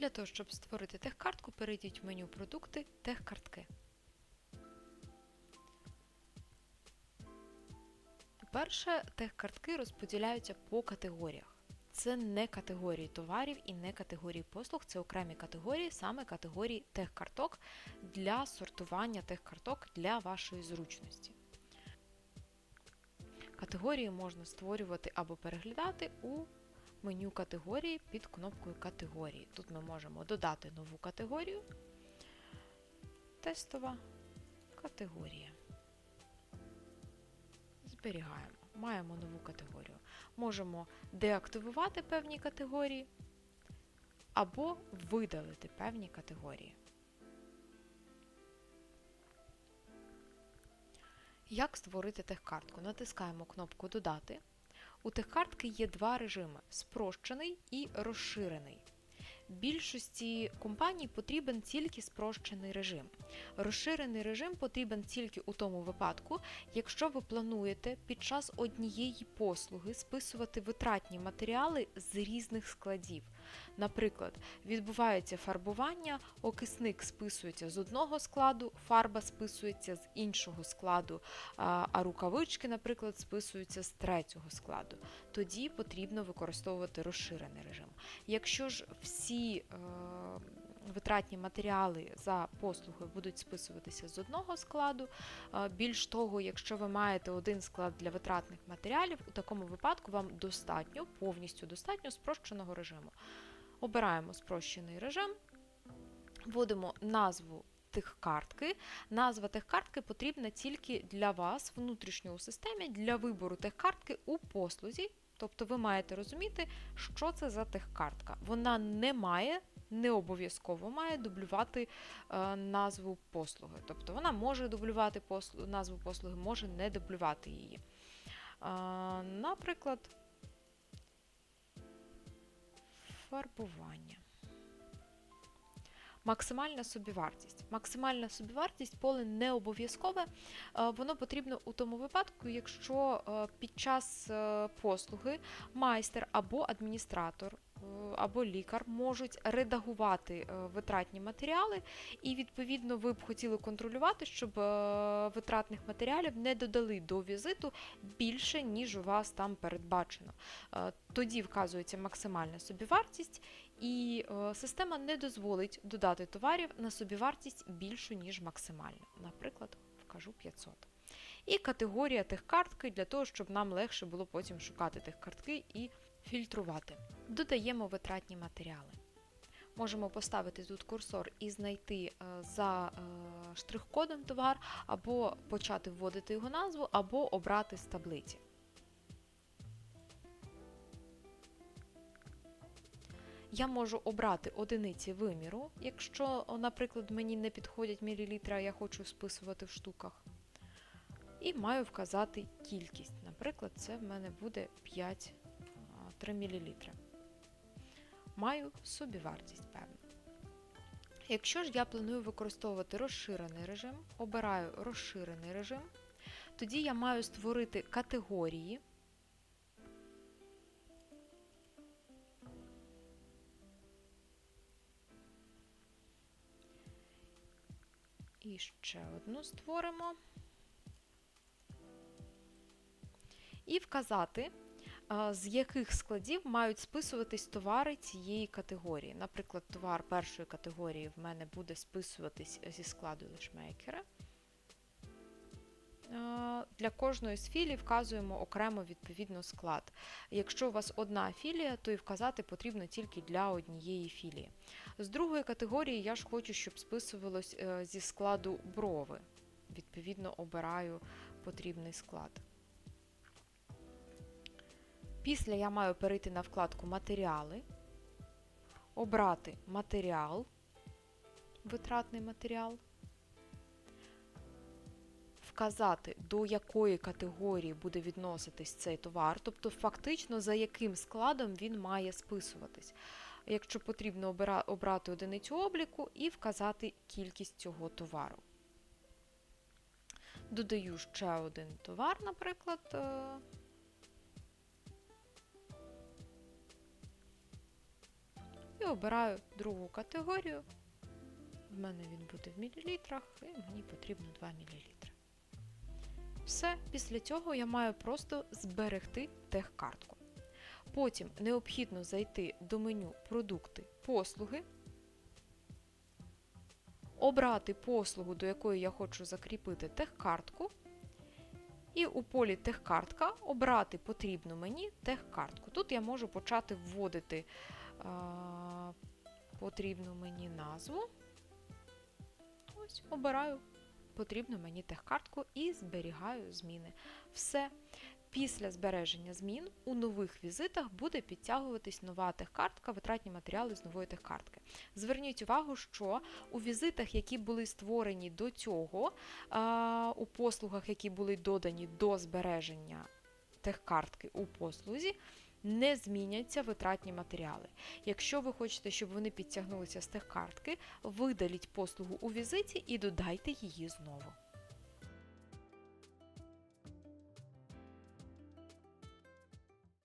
Для того, щоб створити техкартку, перейдіть в меню Продукти Техкартки. По-перше, техкартки розподіляються по категоріях. Це не категорії товарів і не категорії послуг, це окремі категорії, саме категорії техкарток для сортування техкарток для вашої зручності. Категорії можна створювати або переглядати у меню категорії під кнопкою Категорії. Тут ми можемо додати нову категорію. Тестова категорія. Зберігаємо. Маємо нову категорію. Можемо деактивувати певні категорії або видалити певні категорії. Як створити техкартку? Натискаємо кнопку Додати. У техкартки є два режими спрощений і розширений. Більшості компаній потрібен тільки спрощений режим. Розширений режим потрібен тільки у тому випадку, якщо ви плануєте під час однієї послуги списувати витратні матеріали з різних складів. Наприклад, відбувається фарбування, окисник списується з одного складу, фарба списується з іншого складу, а рукавички, наприклад, списуються з третього складу. Тоді потрібно використовувати розширений режим. Якщо ж всі е, витратні матеріали за послугою будуть списуватися з одного складу, е, більш того, якщо ви маєте один склад для витратних матеріалів, у такому випадку вам достатньо, повністю достатньо спрощеного режиму. Обираємо спрощений режим, вводимо назву тих картки. Назва техкартки потрібна тільки для вас внутрішньо у системі для вибору техкартки у послузі. Тобто ви маєте розуміти, що це за техкартка. Вона не має, не обов'язково має дублювати е, назву послуги. Тобто вона може дублювати послу, назву послуги, може не дублювати її. Е, наприклад, фарбування. Максимальна собівартість. Максимальна собівартість поле не обов'язкове, е, воно потрібно у тому випадку, якщо е, під час е, послуги майстер або адміністратор або лікар можуть редагувати витратні матеріали, і, відповідно, ви б хотіли контролювати, щоб витратних матеріалів не додали до візиту більше, ніж у вас там передбачено. Тоді вказується максимальна собівартість, і система не дозволить додати товарів на собівартість більшу, ніж максимальна. Наприклад, вкажу 500. І категорія тих картки для того, щоб нам легше було потім шукати тих картки і фільтрувати. Додаємо витратні матеріали. Можемо поставити тут курсор і знайти е, за е, штрих-кодом товар, або почати вводити його назву, або обрати з таблиці. Я можу обрати одиниці виміру, якщо, наприклад, мені не підходять мілілітри, а я хочу списувати в штуках. І маю вказати кількість. Наприклад, це в мене буде 5 3 мл. Маю собівартість, певно. Якщо ж я планую використовувати розширений режим, обираю розширений режим, тоді я маю створити категорії. І ще одну створимо. І вказати, з яких складів мають списуватись товари цієї категорії. Наприклад, товар першої категорії в мене буде списуватись зі складу лишмейкера. Для кожної з філій вказуємо окремо відповідно склад. Якщо у вас одна філія, то і вказати потрібно тільки для однієї філії. З другої категорії я ж хочу, щоб списувалось е, зі складу брови. Відповідно, обираю потрібний склад. Після я маю перейти на вкладку Матеріали, обрати матеріал, витратний матеріал, вказати, до якої категорії буде відноситись цей товар, тобто фактично за яким складом він має списуватись. Якщо потрібно обрати одиницю обліку і вказати кількість цього товару. Додаю ще один товар, наприклад. Е, і обираю другу категорію. В мене він буде в мілілітрах, і мені потрібно 2 мл. Все, після цього я маю просто зберегти техкартку. Потім необхідно зайти до меню Продукти, послуги, обрати послугу, до якої я хочу закріпити техкартку, і у полі техкартка обрати потрібну мені техкартку. Тут я можу почати вводити а, потрібну мені назву. Ось, обираю потрібну мені техкартку і зберігаю зміни. Все. Після збереження змін у нових візитах буде підтягуватись нова техкартка, витратні матеріали з нової техкартки. Зверніть увагу, що у візитах, які були створені до цього, у послугах, які були додані до збереження техкартки у послузі, не зміняться витратні матеріали. Якщо ви хочете, щоб вони підтягнулися з тих картки, видаліть послугу у візиті і додайте її знову.